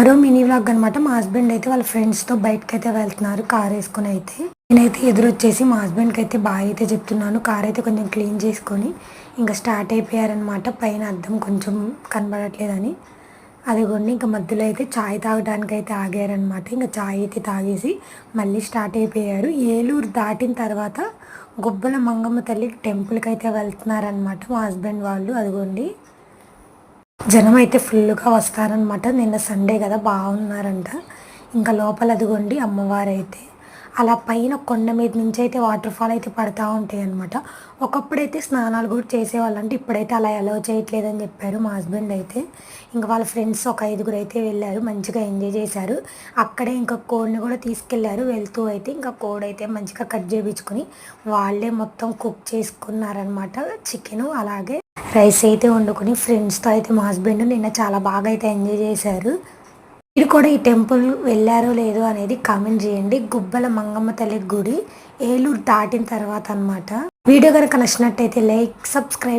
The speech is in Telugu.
మరో మినీ వ్లాగ్ అనమాట మా హస్బెండ్ అయితే వాళ్ళ ఫ్రెండ్స్తో బయటకు అయితే వెళ్తున్నారు కార్ వేసుకుని అయితే. నేనైతే ఎదురొచ్చేసి మా హస్బెండ్కి అయితే బాగా అయితే చెప్తున్నాను. కార్ అయితే కొంచెం క్లీన్ చేసుకొని ఇంకా స్టార్ట్ అయిపోయారనమాట పైన అద్దం కొంచెం కనబడట్లేదని. అదిగోండి ఇంకా మధ్యలో అయితే చాయ్ తాగడానికి అయితే ఆగారనమాట ఇంకా చాయ్ అయితే తాగేసి మళ్ళీ స్టార్ట్ అయిపోయారు. ఏలూరు దాటిన తర్వాత గొబ్బల మంగమ్మ తల్లి టెంపుల్కి అయితే వెళ్తున్నారనమాట మా హస్బెండ్ వాళ్ళు. అదిగోండి. జనం అయితే ఫుల్గా వస్తారనమాట నిన్న సండే కదా బాగున్నారంట ఇంకా లోపల అదిగోండి అమ్మవారు అయితే అలా పైన కొండ మీద నుంచి అయితే వాటర్ ఫాల్ అయితే పడతా ఉంటాయి అనమాట ఒకప్పుడైతే స్నానాలు కూడా చేసేవాళ్ళంటే ఇప్పుడైతే అలా అలౌ చేయట్లేదని చెప్పారు మా హస్బెండ్ అయితే. ఇంకా వాళ్ళ ఫ్రెండ్స్ ఒక ఐదుగురు అయితే వెళ్ళారు మంచిగా ఎంజాయ్ చేశారు. అక్కడే ఇంకా కోడిని కూడా తీసుకెళ్ళారు వెళ్తూ అయితే ఇంకా కోడ్ అయితే మంచిగా కట్ చేయించుకొని వాళ్ళే మొత్తం కుక్ చేసుకున్నారనమాట చికెను అలాగే రైస్ అయితే వండుకొని ఫ్రెండ్స్తో అయితే మా హస్బెండ్ నిన్న చాలా బాగా అయితే ఎంజాయ్ చేశారు. మీరు కూడా ఈ టెంపుల్ వెళ్ళారో లేదో అనేది కామెంట్ చేయండి. గుబ్బల మంగమ్మ తల్లి గుడి ఏలూరు దాటిన తర్వాత అన్నమాట. వీడియో కనుక నచ్చినట్టయితే లైక్ సబ్స్క్రైబ్